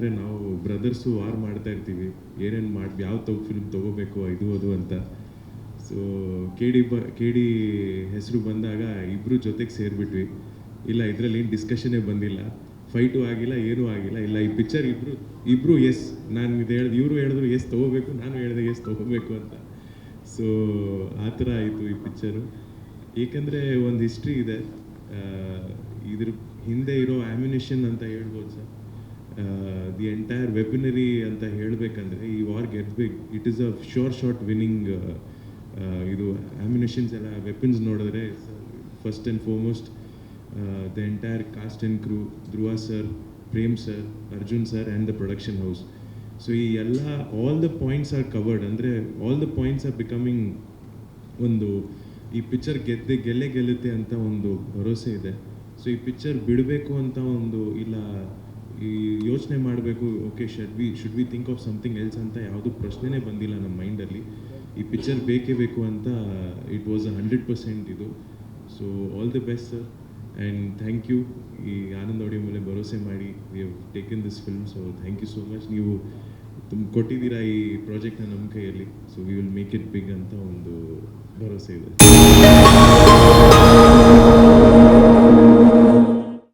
ಅಂದರೆ ನಾವು brothers war ಮಾಡ್ತಾ ಇರ್ತೀವಿ. ಏನೇನು ಮಾಡಿ, ಯಾವ ತಗೋ ಫಿಲ್ಮ್ ತೊಗೋಬೇಕು, ಇದು, ಅದು ಅಂತ. ಸೊ ಕೆ ಡಿ ಬ ಕೆ ಡಿ ಹೆಸರು ಬಂದಾಗ ಇಬ್ಬರು ಜೊತೆಗೆ ಸೇರಿಬಿಟ್ವಿ. ಇಲ್ಲ, ಇದರಲ್ಲಿ ಏನು ಡಿಸ್ಕಷನ್ನೇ ಬಂದಿಲ್ಲ. ಫೈಟು ಆಗಿಲ್ಲ, ಏನೂ ಆಗಿಲ್ಲ. ಇಲ್ಲ, ಈ ಪಿಕ್ಚರ್ ಇಬ್ಬರು ಇಬ್ಬರು ಎಸ್ ನಾನು ಇದು ಹೇಳ್ದು, ಇವರು ಹೇಳಿದ್ರು ಎಸ್ ತೊಗೋಬೇಕು, ನಾನು ಹೇಳಿದೆ ಎಸ್ ತೊಗೋಬೇಕು ಅಂತ. ಸೊ ಆ ಥರ ಆಯಿತು ಈ ಪಿಕ್ಚರು ಏಕೆಂದರೆ ಒಂದು ಹಿಸ್ಟ್ರಿ ಇದೆ. ಇದ್ರ ಹಿಂದೆ ಇರೋ ಆ್ಯಮಿನೇಷನ್ ಅಂತ ಹೇಳ್ಬೋದು ಸರ್. ದಿ ಎಂಟೈರ್ ವೆಬಿನರಿ ಅಂತ ಹೇಳಬೇಕಂದ್ರೆ ಈ war ಗೆದ್ಬೇಕು it is a sure shot winning ಇದು ಆ್ಯಮ್ಯುನೇಷನ್ಸ್ ಎಲ್ಲ ವೆಪನ್ಸ್ ನೋಡಿದ್ರೆ first and foremost the entire cast and crew Dhruva sir Prem sir Arjun sir and the production house so ಈ ಎಲ್ಲ all the points are covered ಅಂದರೆ all the points are becoming ಒಂದು, ಈ picture ಗೆದ್ದೆ ಗೆಲ್ಲೇ ಗೆಲ್ಲುತ್ತೆ ಅಂತ ಒಂದು ಭರವಸೆ ಇದೆ. ಸೊ ಈ ಪಿಕ್ಚರ್ ಬಿಡಬೇಕು ಅಂತ ಒಂದು, ಇಲ್ಲ ಯೋಚನೆ ಮಾಡಬೇಕು okay should we should we think of something else ಅಂತ ಯಾವುದೂ ಪ್ರಶ್ನೆನೇ ಬಂದಿಲ್ಲ ನಮ್ಮ ಮೈಂಡಲ್ಲಿ. ಈ ಪಿಕ್ಚರ್ ಬೇಕೇ ಬೇಕು ಅಂತ it was a hundred percent ಇದು. So all the best sir and thank you ಈ ಆನಂದ್ ಆಡಿಯೋ ಮೇಲೆ ಭರೋಸೆ ಮಾಡಿ. We have taken this film so thank you so much ನೀವು ತುಂಬ ಕೊಟ್ಟಿದ್ದೀರಾ ಈ ಪ್ರಾಜೆಕ್ಟ್ನ ನಮ್ಮ ಕೈಯಲ್ಲಿ. So we will make it big ಅಂತ ಒಂದು ಭರವಸೆ ಇದೆ.